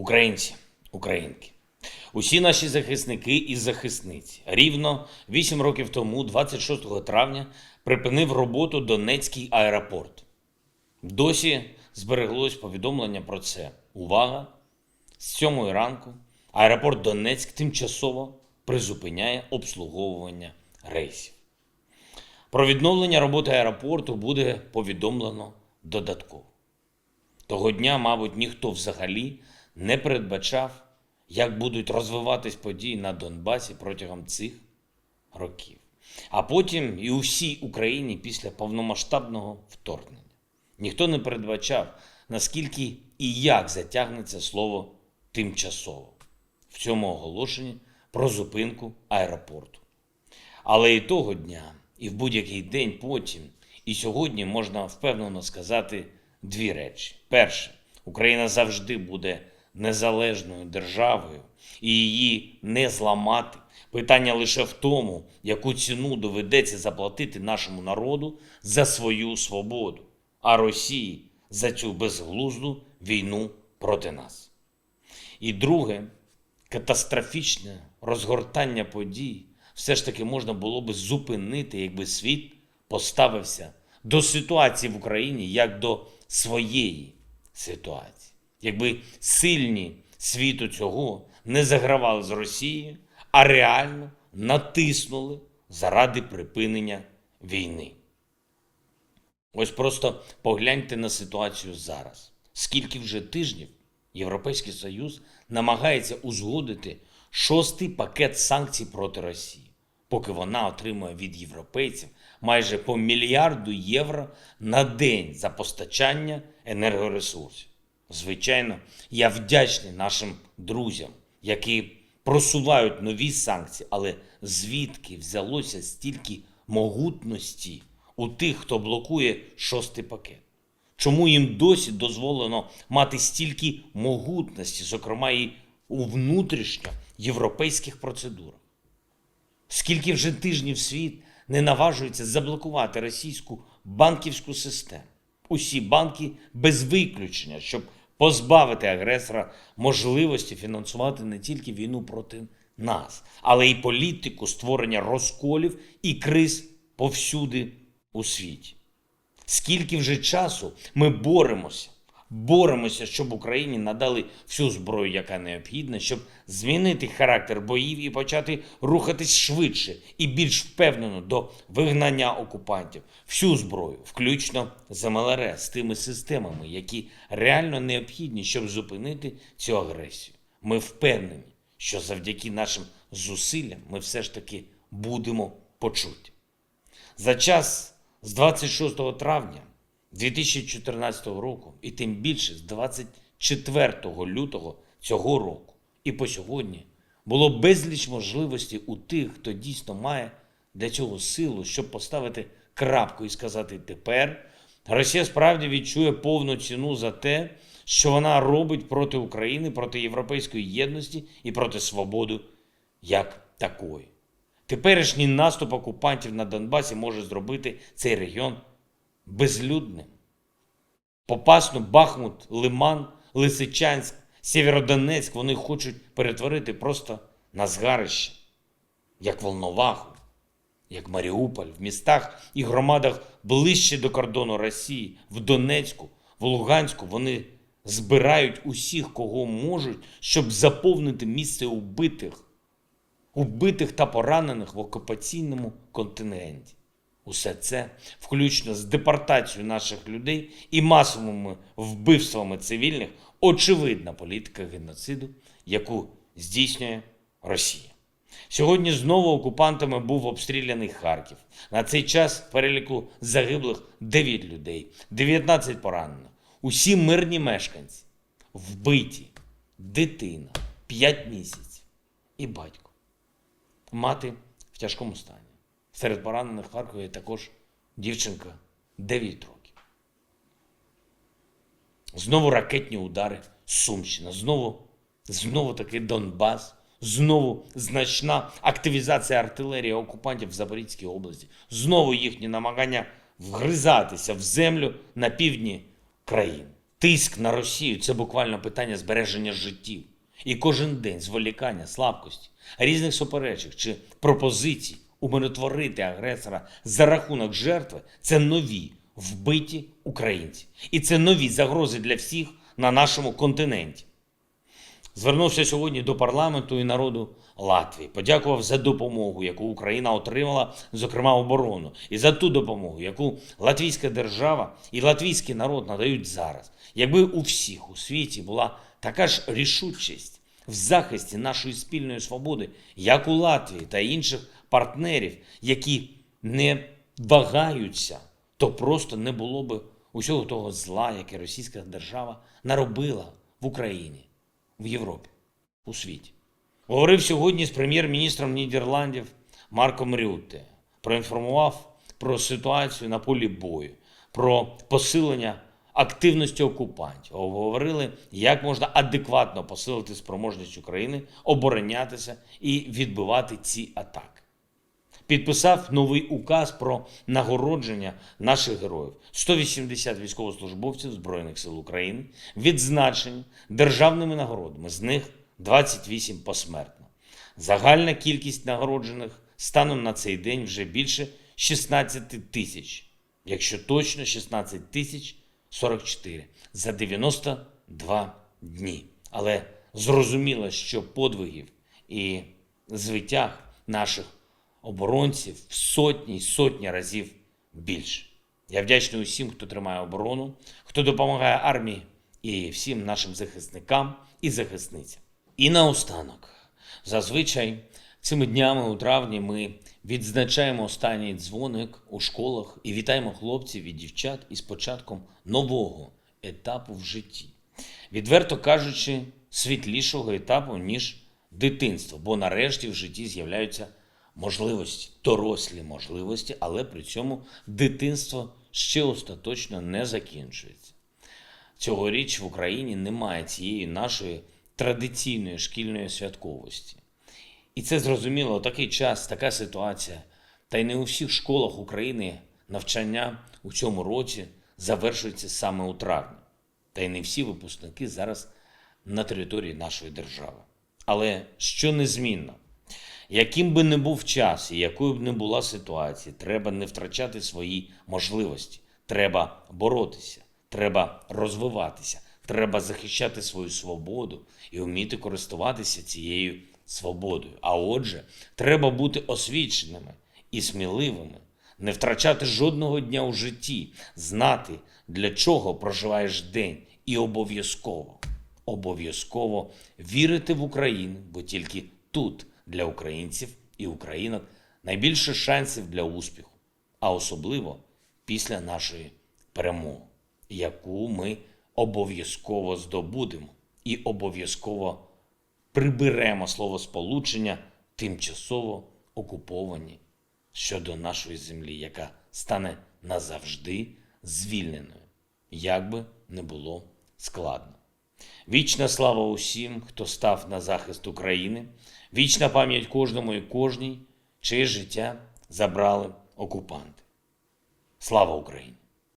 Українці, українки, усі наші захисники і захисниці рівно 8 років тому, 26 травня, припинив роботу Донецький аеропорт. Досі збереглось повідомлення про це. Увага! З 7 ранку аеропорт Донецьк тимчасово призупиняє обслуговування рейсів. Про відновлення роботи аеропорту буде повідомлено додатково. Того дня, мабуть, ніхто взагалі не передбачав, як будуть розвиватись події на Донбасі протягом цих років. А потім і у всій Україні після повномасштабного вторгнення. Ніхто не передбачав, наскільки і як затягнеться слово тимчасово в цьому оголошенні про зупинку аеропорту. Але і того дня, і в будь-який день потім, і сьогодні можна впевнено сказати дві речі. Перше, Україна завжди буде незалежною державою, і її не зламати. Питання лише в тому, яку ціну доведеться заплатити нашому народу за свою свободу, а Росії за цю безглузду війну проти нас. І друге, катастрофічне розгортання подій все ж таки можна було би зупинити, якби світ поставився до ситуації в Україні як до своєї ситуації. Якби сильні світу цього не загравали з Росією, а реально натиснули заради припинення війни. Ось просто погляньте на ситуацію зараз. Скільки вже тижнів Європейський Союз намагається узгодити шостий пакет санкцій проти Росії, поки вона отримує від європейців майже по мільярду євро на день за постачання енергоресурсів. Звичайно, я вдячний нашим друзям, які просувають нові санкції, але звідки взялося стільки могутності у тих, хто блокує шостий пакет? Чому їм досі дозволено мати стільки могутності, зокрема і у внутрішньоєвропейських процедурах? Скільки вже тижнів світ не наважується заблокувати російську банківську систему? Усі банки без виключення, щоб позбавити агресора можливості фінансувати не тільки війну проти нас, але й політику створення розколів і криз повсюди у світі. Скільки вже часу ми боремося, боремося, щоб Україні надали всю зброю, яка необхідна, щоб змінити характер боїв і почати рухатись швидше і більш впевнено до вигнання окупантів, всю зброю, включно з МЛР, з тими системами, які реально необхідні, щоб зупинити цю агресію. Ми впевнені, що завдяки нашим зусиллям ми все ж таки будемо почуті. За час з 26 травня 2014 року, і тим більше з 24 лютого цього року, і по сьогодні було безліч можливостей у тих, хто дійсно має для цього силу, щоб поставити крапку і сказати тепер Росія справді відчує повну ціну за те, що вона робить проти України, проти європейської єдності і проти свободи як такої. Теперішній наступ окупантів на Донбасі може зробити цей регіон безлюдним. Попасну, Бахмут, Лиман, Лисичанськ, Сєвєродонецьк вони хочуть перетворити просто на згарище, як Волноваху, як Маріуполь, в містах і громадах ближче до кордону Росії, в Донецьку, в Луганську вони збирають усіх, кого можуть, щоб заповнити місце убитих убитих та поранених в окупаційному континенті. Усе це, включно з депортацією наших людей і масовими вбивствами цивільних, очевидна політика геноциду, яку здійснює Росія. Сьогодні знову окупантами був обстріляний Харків. На цей час в переліку загиблих 9 людей, 19 поранених. Усі мирні мешканці, вбиті, дитина, 5 місяців і батько мати в тяжкому стані. Серед поранених в Харкові також дівчинка 9 років. Знову ракетні удари Сумщина, знову, знову таки Донбас, знову значна активізація артилерії окупантів в Запорізькій області, знову їхні намагання вгризатися в землю на півдні країни. Тиск на Росію це буквально питання збереження життів. І кожен день зволікання, слабкості, різних суперечок чи пропозицій умиротворити агресора за рахунок жертви це нові вбиті українці. І це нові загрози для всіх на нашому континенті. Звернувся сьогодні до парламенту і народу Латвії. Подякував за допомогу, яку Україна отримала, зокрема оборону, і за ту допомогу, яку латвійська держава і латвійський народ надають зараз. Якби у всіх у світі була така ж рішучість в захисті нашої спільної свободи, як у Латвії та інших партнерів, які не вагаються, то просто не було би усього того зла, яке російська держава наробила в Україні в Європі, у світі. Говорив сьогодні з прем'єр-міністром Нідерландів Марком Рютте. Проінформував про ситуацію на полі бою, про посилення активності окупантів. Говорили, як можна адекватно посилити спроможність України оборонятися і відбивати ці атаки підписав новий указ про нагородження наших героїв. 180 військовослужбовців Збройних сил України відзначені державними нагородами, з них 28 посмертно. Загальна кількість нагороджених станом на цей день вже більше 16 тисяч, якщо точно 16 тисяч 44 за 92 дні. Але зрозуміло, що подвигів і звитяг наших оборонців в сотні й сотні разів більше. Я вдячний усім, хто тримає оборону, хто допомагає армії і всім нашим захисникам і захисницям. І наостанок, зазвичай цими днями у травні ми відзначаємо останній дзвоник у школах і вітаємо хлопців і дівчат із початком нового етапу в житті. Відверто кажучи, світлішого етапу, ніж дитинство, бо нарешті в житті з'являються можливості, дорослі можливості, але при цьому дитинство ще остаточно не закінчується. Цьогоріч в Україні немає цієї нашої традиційної шкільної святковості. І це зрозуміло, такий час, така ситуація. Та й не у всіх школах України навчання у цьому році завершується саме у травні. Та й не всі випускники зараз на території нашої держави. Але що незмінно, яким би не був час і якою б не була ситуація, треба не втрачати свої можливості. Треба боротися, треба розвиватися, треба захищати свою свободу і вміти користуватися цією свободою. А отже, треба бути освіченими і сміливими, не втрачати жодного дня у житті, знати, для чого проживаєш день, і обов'язково, обов'язково вірити в Україну, бо тільки тут для українців і українок найбільше шансів для успіху, а особливо після нашої перемоги, яку ми обов'язково здобудемо і обов'язково приберемо словосполучення тимчасово окуповані щодо нашої землі, яка стане назавжди звільненою, як би не було складно. Вічна слава усім, хто став на захист України, вічна пам'ять кожному і кожній, чиє життя забрали окупанти. Слава Україні!